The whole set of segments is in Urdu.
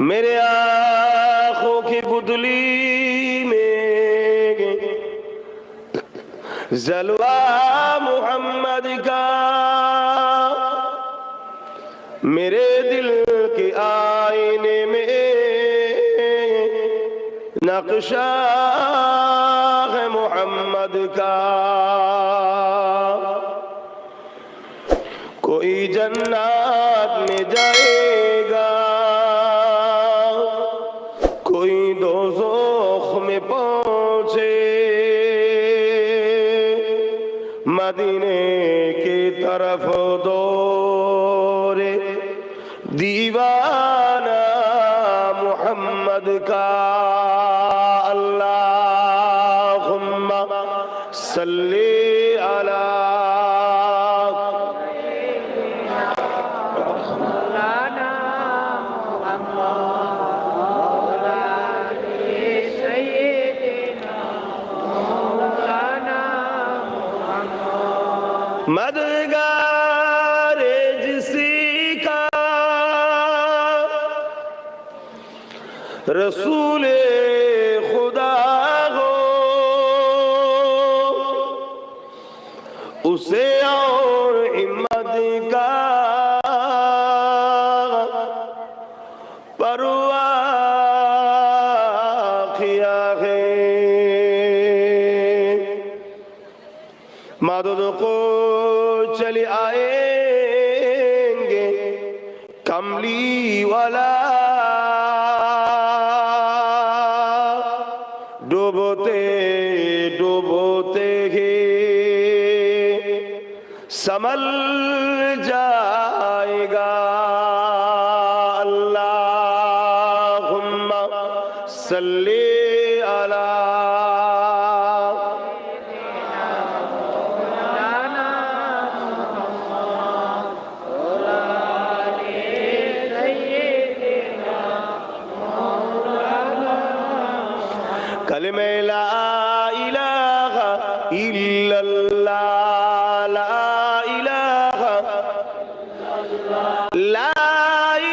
میرے آنکھوں کی بدلی میں زلوہ محمد کا میرے دل کے آئینے میں نقشہ ہے محمد کا کوئی جنات میں جائے পৌঁছে। মদিনে কি তরফ দোরে দিবানা মুহাম্মদ কা আল্লাহুম্মা সাল্লি Madrigal de Sica, Rasule Rodago, o Senhor em para مدد کو چلے آئیں گے۔ کملی والا ڈوبوتے ڈوبوتے ہی۔ سمل جائے گا۔ اللہم صلی علی কালেমে লা ইলাহা ইল্লাল্লাহ, লা ইলাহা লা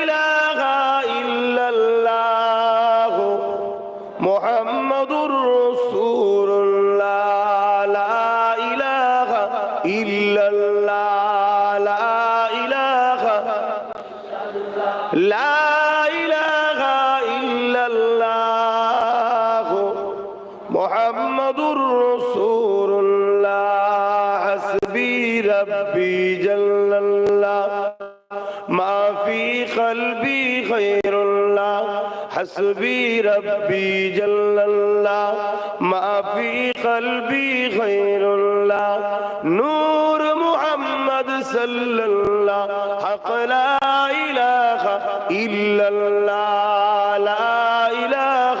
ইলাহা ইল্লাল্লাহ, মুহাম্মাদুর রাসূলুল্লাহ, লা ইলাহা ইল্লাল্লাহ, লা লা محمد رسول الله. حسبي ربي جل الله. ما في قلبي خير الله. حسبي ربي جل الله. ما في قلبي خير الله. نور محمد صلى الله. حق لا إله إلا الله. لا إله